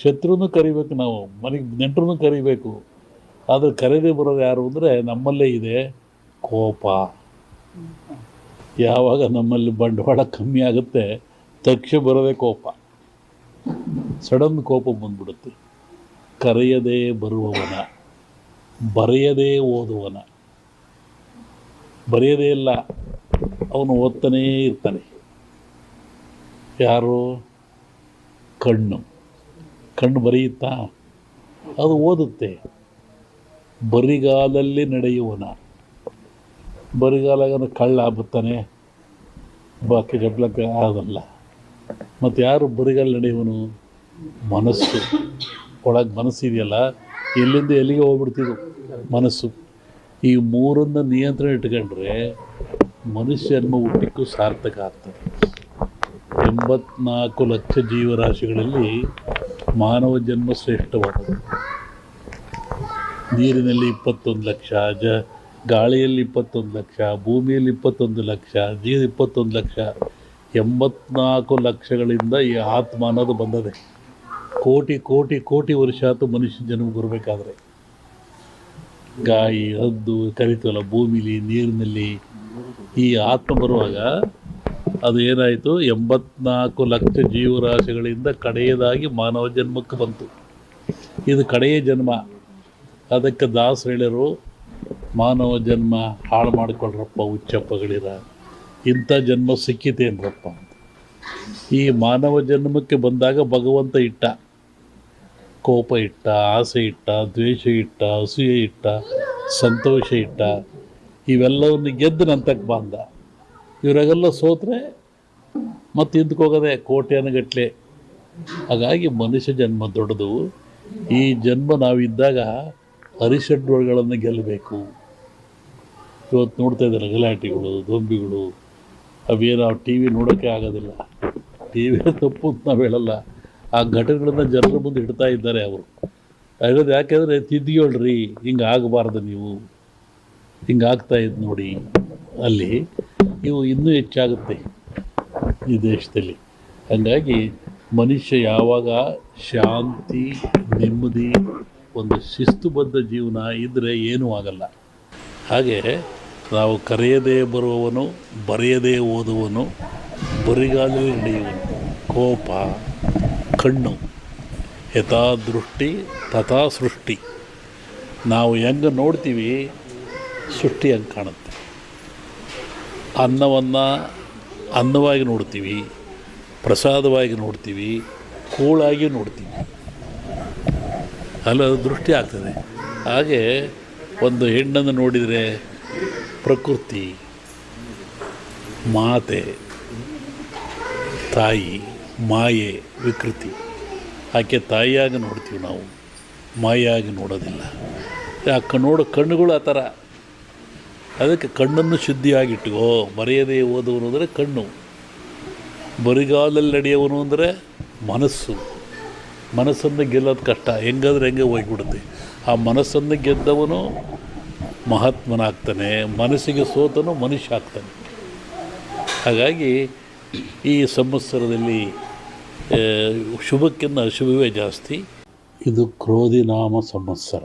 ಶತ್ರುನು ಕರಿಬೇಕು ನಾವು, ಮನೆಗೆ ನೆಂಟರನ್ನು ಕರಿಬೇಕು. ಆದರೆ ಕರೆದೇ ಬರೋದು ಯಾರು ಅಂದರೆ ನಮ್ಮಲ್ಲೇ ಇದೆ ಕೋಪ. ಯಾವಾಗ ನಮ್ಮಲ್ಲಿ ಬಂಡವಾಳ ಕಮ್ಮಿ ಆಗುತ್ತೆ ತಕ್ಷ ಬರೋದೇ ಕೋಪ. ಸಡನ್ ಕೋಪ ಬಂದ್ಬಿಡುತ್ತೆ. ಕರೆಯದೇ ಬರುವವನ, ಬರೆಯದೇ ಓದುವನ ಬರೆಯದೇ ಇಲ್ಲ, ಅವನು ಓದ್ತಾನೇ ಇರ್ತಾನೆ. ಯಾರು? ಕಣ್ಣು. ಕಣ್ಣು ಬರೆಯುತ್ತಾ? ಅದು ಓದುತ್ತೆ. ಬರಿಗಾಲಲ್ಲಿ ನಡೆಯುವನ. ಬರಿಗಾಲಾಗ ಕಳ್ಳ ಬರ್ತಾನೆ ಬಾಕಿ ಜಬ್ಲಕ್ಕೆ ಆಗಲ್ಲ ಮತ್ತು ಯಾರು ಬರಿಗಾಲ ನಡೆಯುವನು? ಮನಸ್ಸು. ಒಳಗೆ ಮನಸ್ಸಿದೆಯಲ್ಲ ಎಲ್ಲಿಂದ ಎಲ್ಲಿಗೆ ಹೋಗ್ಬಿಡ್ತಿದ್ದು ಮನಸ್ಸು. ಈ ಮೂರನ್ನು ನಿಯಂತ್ರಣ ಇಟ್ಕೊಂಡ್ರೆ ಮನುಷ್ಯ ಜನ್ಮ ಹುಟ್ಟಿಕ್ಕೂ ಸಾರ್ಥಕ ಆಗ್ತದೆ. ಎಂಬತ್ನಾಲ್ಕು ಲಕ್ಷ ಜೀವರಾಶಿಗಳಲ್ಲಿ ಮಾನವ ಜನ್ಮ ಶ್ರೇಷ್ಠವಾದದ್ದು. ನೀರಿನಲ್ಲಿ ಇಪ್ಪತ್ತೊಂದು ಲಕ್ಷ, ಜ, ಗಾಳಿಯಲ್ಲಿ ಇಪ್ಪತ್ತೊಂದು ಲಕ್ಷ, ಭೂಮಿಯಲ್ಲಿ ಇಪ್ಪತ್ತೊಂದು ಲಕ್ಷ ನೀರು ಇಪ್ಪತ್ತೊಂದು ಲಕ್ಷ, ಎಂಬತ್ನಾಲ್ಕು ಲಕ್ಷಗಳಿಂದ ಈ ಆತ್ಮ ಅನ್ನೋದು ಬಂದದೆ. ಕೋಟಿ ಕೋಟಿ ಕೋಟಿ ವರ್ಷ ಆತು ಮನುಷ್ಯ ಜನ್ಮ ಬರಬೇಕಾದ್ರೆ. ಗಾಯಿ, ಹದ್ದು ಕರಿತವಲ್ಲ ಭೂಮಿಲಿ, ನೀರಿನಲ್ಲಿ ಈ ಆತ್ಮ ಬರುವಾಗ ಅದು ಏನಾಯಿತು? ಎಂಬತ್ನಾಲ್ಕು ಲಕ್ಷ ಜೀವರಾಶಿಗಳಿಂದ ಕಡೆಯದಾಗಿ ಮಾನವ ಜನ್ಮಕ್ಕೆ ಬಂತು. ಇದು ಕಡೆಯ ಜನ್ಮ. ಅದಕ್ಕೆ ದಾಸ್ ಹೇಳಿರು ಮಾನವ ಜನ್ಮ ಹಾಳು ಮಾಡ್ಕೊಳ್ರಪ್ಪ ಉಚ್ಚಪ್ಪಗಳಿರ ಇಂಥ ಜನ್ಮ ಸಿಕ್ಕಿತೇನ್ರಪ್ಪ ಈ ಮಾನವ ಜನ್ಮಕ್ಕೆ ಬಂದಾಗ ಭಗವಂತ ಇಟ್ಟ. ಕೋಪ ಇಟ್ಟ, ಆಸೆ ಇಟ್ಟ, ದ್ವೇಷ ಇಟ್ಟ, ಅಸೂಯೆ ಇಟ್ಟ, ಸಂತೋಷ ಇಟ್ಟ. ಇವೆಲ್ಲವನ್ನು ಗೆದ್ದು ನಂತಕ್ಕೆ ಬಂದ. ಇವರಾಗೆಲ್ಲ ಸೋತ್ರೆ ಮತ್ತೆ ಹಿಂದಕ್ಕೆ ಕೋಟ್ಯಾನುಗಟ್ಲೆ. ಹಾಗಾಗಿ ಮನುಷ್ಯ ಜನ್ಮ ದೊಡ್ಡದು. ಈ ಜನ್ಮ ನಾವಿದ್ದಾಗ ಹರಿಷಡ್ವರ್ಗಳನ್ನು ಗೆಲ್ಲಬೇಕು ಇವತ್ತು ನೋಡ್ತಾ ಇದ್ದಾರೆ ಗಲಾಟೆಗಳು ದೊಂಬಿಗಳು ಅವೇನು ಟಿ ವಿ ನೋಡೋಕ್ಕೆ ಆಗೋದಿಲ್ಲ. ಟಿ ವಿ ತಪ್ಪು ಅಂತ ನಾವು ಹೇಳಲ್ಲ. ಆ ಘಟನೆಗಳನ್ನು ಜನರ ಮುಂದೆ ಇಡ್ತಾ ಇದ್ದಾರೆ ಅವರು. ಹೇಳೋದು ಯಾಕೆಂದರೆ ತಿದ್ದಿಯೊಳ್ರಿ, ಹಿಂಗೆ ಆಗಬಾರ್ದು ನೀವು. ಹಿಂಗೆ ಆಗ್ತಾ ಇದ್ದು ನೋಡಿ. ಅಲ್ಲಿ ಇವು ಇನ್ನೂ ಹೆಚ್ಚಾಗುತ್ತೆ ಈ ದೇಶದಲ್ಲಿ. ಹಾಗಾಗಿ ಮನುಷ್ಯ ಯಾವಾಗ ಶಾಂತಿ, ನೆಮ್ಮದಿ, ಒಂದು ಶಿಸ್ತುಬದ್ಧ ಜೀವನ ಇದ್ದರೆ ಏನೂ ಆಗಲ್ಲ. ಹಾಗೆ ನಾವು ಕರೆಯದೇ ಬರುವವನು, ಬರೆಯದೇ ಓದುವನು ಬರಿಗಾಲವೇ ನಡೆಯುವನು. ಕೋಪ, ಕಣ್ಣು, ಯಥಾದೃಷ್ಟಿ ತಥಾ ಸೃಷ್ಟಿ ನಾವು ಹೆಂಗೆ ನೋಡ್ತೀವಿ, ಸೃಷ್ಟಿ ಹಂಗೆ ಕಾಣುತ್ತೆ. ಅನ್ನವನ್ನು ಅನ್ನವಾಗಿ ನೋಡ್ತೀವಿ, ಪ್ರಸಾದವಾಗಿ ನೋಡ್ತೀವಿ, ಕೂಳಾಗಿ ನೋಡ್ತೀವಿ. ಅಲ್ಲ ದೃಷ್ಟಿ ಆಗ್ತದೆ. ಹಾಗೆ ಒಂದು ಹೆಣ್ಣನ್ನು ನೋಡಿದರೆ ಪ್ರಕೃತಿ, ಮಾತೆ, ತಾಯಿ, ಮಾಯೆ, ವಿಕೃತಿ. ಆಕೆ ತಾಯಿಯಾಗಿ ನೋಡ್ತೀವಿ ನಾವು ಮಾಯಾಗಿ ನೋಡೋದಿಲ್ಲ. ಯಾಕೆ ನೋಡೋ ಕಣ್ಣುಗಳು ಆ ಥರ ಅದಕ್ಕೆ ಕಣ್ಣನ್ನು ಶುದ್ಧಿಯಾಗಿಟ್ಟುಕೋ ಮರೆಯದೇ ಓದುವನು ಅಂದರೆ ಕಣ್ಣು. ಬರಿಗಾಲಲ್ಲಿ ನಡೆಯುವನು ಅಂದರೆ ಮನಸ್ಸು. ಮನಸ್ಸನ್ನು ಗೆಲ್ಲೋದು ಕಷ್ಟ. ಹೆಂಗಾದ್ರೆ ಹೆಂಗೆ ಹೋಗ್ಬಿಡುತ್ತೆ. ಆ ಮನಸ್ಸನ್ನು ಗೆದ್ದವನು ಮಹಾತ್ಮನಾಗ್ತಾನೆ. ಮನಸ್ಸಿಗೆ ಸೋತನು ಮನುಷ್ಯ ಆಗ್ತಾನೆ. ಹಾಗಾಗಿ ಈ ಸಂವತ್ಸರದಲ್ಲಿ ಶುಭಕ್ಕಿಂತ ಅಶುಭವೇ ಜಾಸ್ತಿ. ಇದು ಕ್ರೋಧಿನಾಮ ಸಂವತ್ಸರ.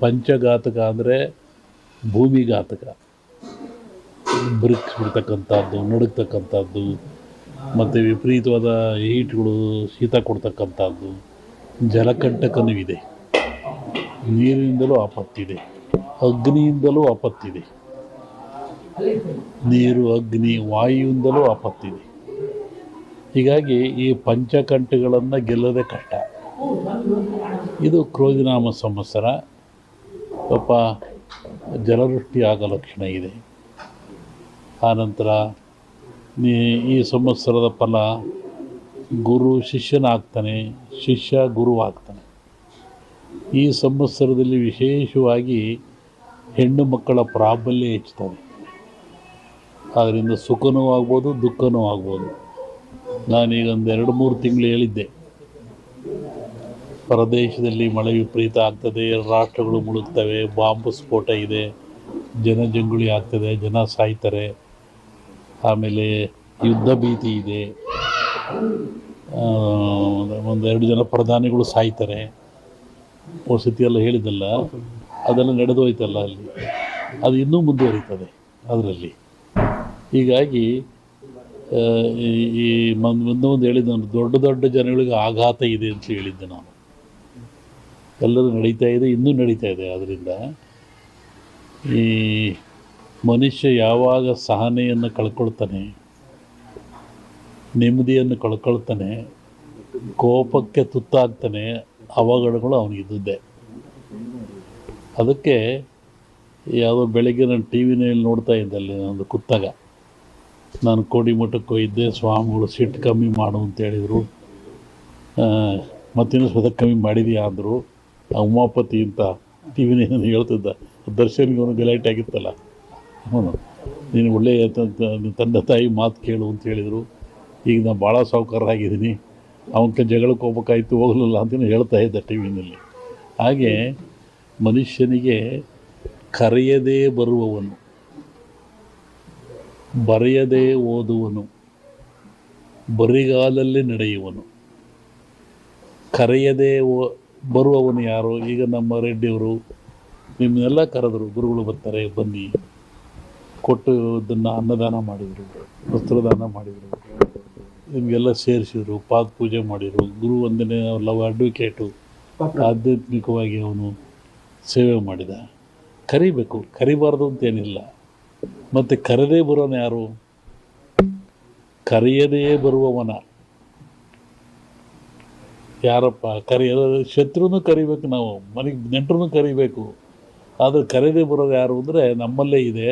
ಪಂಚಘಾತಕ ಅಂದರೆ ಭೂಮಿಘಾತಕ ಬ್ರಿಕ್ಸ್ ಬಿಡ್ತಕ್ಕಂಥದ್ದು, ನಡುಗ್ತಕ್ಕಂಥದ್ದು, ಮತ್ತು ವಿಪರೀತವಾದ ಹೀಟ್ಗಳು, ಶೀತ ಕೊಡ್ತಕ್ಕಂಥದ್ದು ಜಲಕಂಟಕನೂ ಇದೆ ನೀರಿನಿಂದಲೂ ಆಪತ್ತಿದೆ, ಅಗ್ನಿಯಿಂದಲೂ ಆಪತ್ತಿದೆ. ನೀರು, ಅಗ್ನಿ, ವಾಯುವಿಂದಲೂ ಆಪತ್ತಿದೆ. ಹೀಗಾಗಿ ಈ ಪಂಚಕಂಠಗಳನ್ನು ಗೆಲ್ಲದೆ ಕಷ್ಟ. ಇದು ಕ್ರೋಧಿನಾಮ ಸಂವತ್ಸರ. ಪಾಪ ಜಲವೃಷ್ಟಿ ಆಗೋ ಲಕ್ಷಣ ಇದೆ. ಆನಂತರ ನೀ ಈ ಸಂವತ್ಸರದ ಫಲ ಗುರು ಶಿಷ್ಯನಾಗ್ತಾನೆ, ಶಿಷ್ಯ ಗುರು ಆಗ್ತಾನೆ ಈ ಸಂವತ್ಸರದಲ್ಲಿ ವಿಶೇಷವಾಗಿ ಹೆಣ್ಣು ಮಕ್ಕಳ ಪ್ರಾಬಲ್ಯ ಹೆಚ್ಚುತ್ತದೆ. ಅದರಿಂದ ಸುಖನೂ ಆಗ್ಬೋದು, ದುಃಖನೂ ಆಗ್ಬೋದು. ನಾನೀಗ ಒಂದು ಎರಡು ಮೂರು ತಿಂಗಳು ಹೇಳಿದ್ದೆ. ಪ್ರದೇಶದಲ್ಲಿ ಮಳೆ ವಿಪರೀತ ಆಗ್ತದೆ, ರಾಷ್ಟ್ರಗಳು ಮುಳುಗ್ತವೆ, ಬಾಂಬ್ ಸ್ಫೋಟ ಇದೆ ಜನಜಂಗುಳಿ ಆಗ್ತದೆ, ಜನ ಸಾಯ್ತಾರೆ, ಆಮೇಲೆ ಯುದ್ಧ ಭೀತಿ ಇದೆ ಒಂದೆರಡು ಜನ ಪ್ರಧಾನಿಗಳು ಸಾಯ್ತಾರೆ. ವಸತಿ ಎಲ್ಲ ಹೇಳಿದ್ದಲ್ಲ, ಅದೆಲ್ಲ ನಡೆದು ಹೋಯ್ತಲ್ಲ ಅಲ್ಲಿ. ಅದು ಇನ್ನೂ ಮುಂದುವರಿತದೆ ಅದರಲ್ಲಿ. ಹೀಗಾಗಿ ಈ- ಮುಂದೆ ಒಂದು ಹೇಳಿದ್ದೆ ನಾನು, ದೊಡ್ಡ ದೊಡ್ಡ ಜನಗಳಿಗೆ ಆಘಾತ ಇದೆ ಅಂತ ಹೇಳಿದ್ದೆ ನಾನು. ಎಲ್ಲರೂ ನಡೀತಾ ಇದೆ ಇನ್ನೂ ನಡೀತಾ ಇದೆ. ಆದ್ದರಿಂದ ಈ ಮನುಷ್ಯ ಯಾವಾಗ ಸಹನೆಯನ್ನು ಕಳ್ಕೊಳ್ತಾನೆ, ನೆಮ್ಮದಿಯನ್ನು ಕಳ್ಕೊಳ್ತಾನೆ, ಕೋಪಕ್ಕೆ ತುತ್ತಾಗ್ತಾನೆ, ಅವಘಡಗಳು ಅವನಿಗಿದ್ದೆ ಅದಕ್ಕೆ ಯಾವುದೋ ಬೆಳಗ್ಗೆ ನಾನು ಟಿ ವಿನಲ್ಲಿ ನೋಡ್ತಾ ಇದ್ದೆ ಅಲ್ಲಿ ಒಂದು ಕುತ್ತಾಗ. ನಾನು ಕೋಡಿಮಠಕ್ಕೆ ಹೋಗಿದ್ದೆ ಸ್ವಾಮಿಗಳು ಸಿಟ್ಟು ಕಮ್ಮಿ ಮಾಡು ಅಂತ ಹೇಳಿದರು. ಮತ್ತಿನ್ನೂ ಸ್ವತಃ ಕಮ್ಮಿ ಮಾಡಿದೆಯಾ ಅಂದರು. ಆ ಉಮಾಪತಿ ಅಂತ ಟಿ ವಿನ ಹೇಳ್ತಿದ್ದ. ದರ್ಶನ್ಗೆ ಅವನು ಗಲಾಟೆ ಆಗಿತ್ತಲ್ಲ. ಹ್ಞೂ. ನೀನು ಒಳ್ಳೆಯ ತಂದೆ ತಾಯಿ ಮಾತು ಕೇಳು ಅಂತ ಹೇಳಿದರು. ಈಗ ನಾನು ಭಾಳ ಸಾಹುಕಾರರಾಗಿದ್ದೀನಿ ಅವನಕ್ಕೆ ಜಗಳಕ್ಕೆ ಹೋಗ್ಬೇಕಾಯ್ತು, ಹೋಗಲಿಲ್ಲ ಅಂತಲೂ ಹೇಳ್ತಾ ಇದ್ದ ಟಿ ವಿನಲ್ಲಿ ಹಾಗೆ ಮನುಷ್ಯನಿಗೆ ಕರೆಯದೇ ಬರುವವನು, ಬರೆಯದೇ ಓದುವನು, ಬರಿಗಾಲಲ್ಲಿ ನಡೆಯುವನು, ಕರೆಯದೇ ಓ- ಬರುವವನು ಯಾರು? ಈಗ ನಮ್ಮ ರೆಡ್ಡಿಯವರು ನಿಮ್ಮನ್ನೆಲ್ಲ ಕರೆದರು ಗುರುಗಳು ಬರ್ತಾರೆ ಬನ್ನಿ. ಕೊಟ್ಟು ಇದನ್ನು ಅನ್ನದಾನ ಮಾಡಿದರು ವಸ್ತ್ರದಾನ ಮಾಡಿದರು ನಿಮಗೆಲ್ಲ ಸೇರಿಸಿದ್ರು ಪಾದ ಪೂಜೆ ಮಾಡಿದರು. ಗುರು ವಂದನೆ ಲವ್ ಅಡ್ವೊಕೇಟು ಆಧ್ಯಾತ್ಮಿಕವಾಗಿ ಅವನು ಸೇವೆ ಮಾಡಿದ. ಕರಿಬೇಕು ಕರಿಬಾರ್ದು ಅಂತೇನಿಲ್ಲ. ಮತ್ತು ಕರೆದೇ ಬರೋನು ಯಾರು? ಕರೆಯದೇ ಬರುವವನ. ಯಾರಪ್ಪ? ಕರೆಯೋ ಶತ್ರುನೂ ಕರಿಬೇಕು ನಾವು ಮನೆಗೆ ನೆಂಟ್ರು ಕರಿಬೇಕು. ಆದರೆ ಕರೆದೇ ಬರೋದು ಯಾರು ಅಂದರೆ ನಮ್ಮಲ್ಲೇ ಇದೆ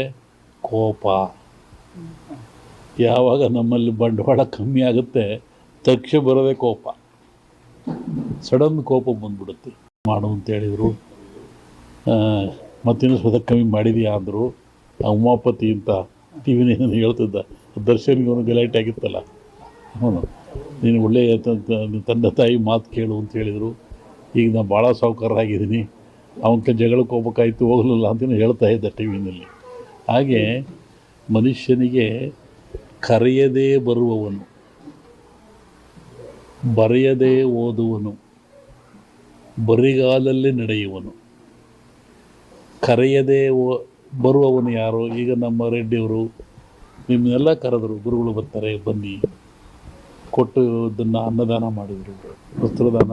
ಕೋಪ. ಯಾವಾಗ ನಮ್ಮಲ್ಲಿ ಬಂಡವಾಳ ಕಮ್ಮಿ ಆಗುತ್ತೆ, ತಕ್ಷಣ ಬರೋದೇ ಕೋಪ. ಸಡನ್ ಕೋಪ ಬಂದ್ಬಿಡುತ್ತೆ. ಮಾಡು ಅಂತ ಹೇಳಿದರು. ಮತ್ತಿನ್ನೂ ಸ್ವತಃ ಕಮ್ಮಿ ಮಾಡಿದೀಯಾ ಅಂದರು. ಉಮಾಪತಿ ಅಂತ ಟಿ ವಿನ ಹೇಳ್ತಿದ್ದ, ದರ್ಶನ್ಗೆ ಅವನು ಗಲಾಟೆ ಆಗಿತ್ತಲ್ಲ. ಹ್ಞೂ ನೀನು ಒಳ್ಳೆಯ ತಂದೆ ತಾಯಿ ಮಾತು ಕೇಳು ಅಂತ ಹೇಳಿದರು. ಈಗ ನಾನು ಭಾಳ ಸಾಹುಕಾರರಾಗಿದ್ದೀನಿ. ಅವನ ಜಗಳಕ್ಕೆ ಹೋಗ್ಬೇಕಾಯ್ತು, ಹೋಗಲಿಲ್ಲ ಅಂತ ಹೇಳ್ತಾ ಇದ್ದ ಟಿ ವಿನಲ್ಲಿ ಹಾಗೆ ಮನುಷ್ಯನಿಗೆ ಕರೆಯದೇ ಬರುವವನು, ಬರೆಯದೇ ಓದುವನು, ಬರಿಗಾಲಲ್ಲಿ ನಡೆಯುವನು, ಕರೆಯದೇ ಓ- ಬರುವವನು ಯಾರು? ಈಗ ನಮ್ಮ ರೆಡ್ಡಿಯವರು ನಿಮ್ಮನ್ನೆಲ್ಲ ಕರೆದರು. ಗುರುಗಳು ಬರ್ತಾರೆ, ಬನ್ನಿ. ಕೊಟ್ಟು ಅನ್ನದಾನ ಮಾಡಿದರು. ವಸ್ತ್ರದಾನ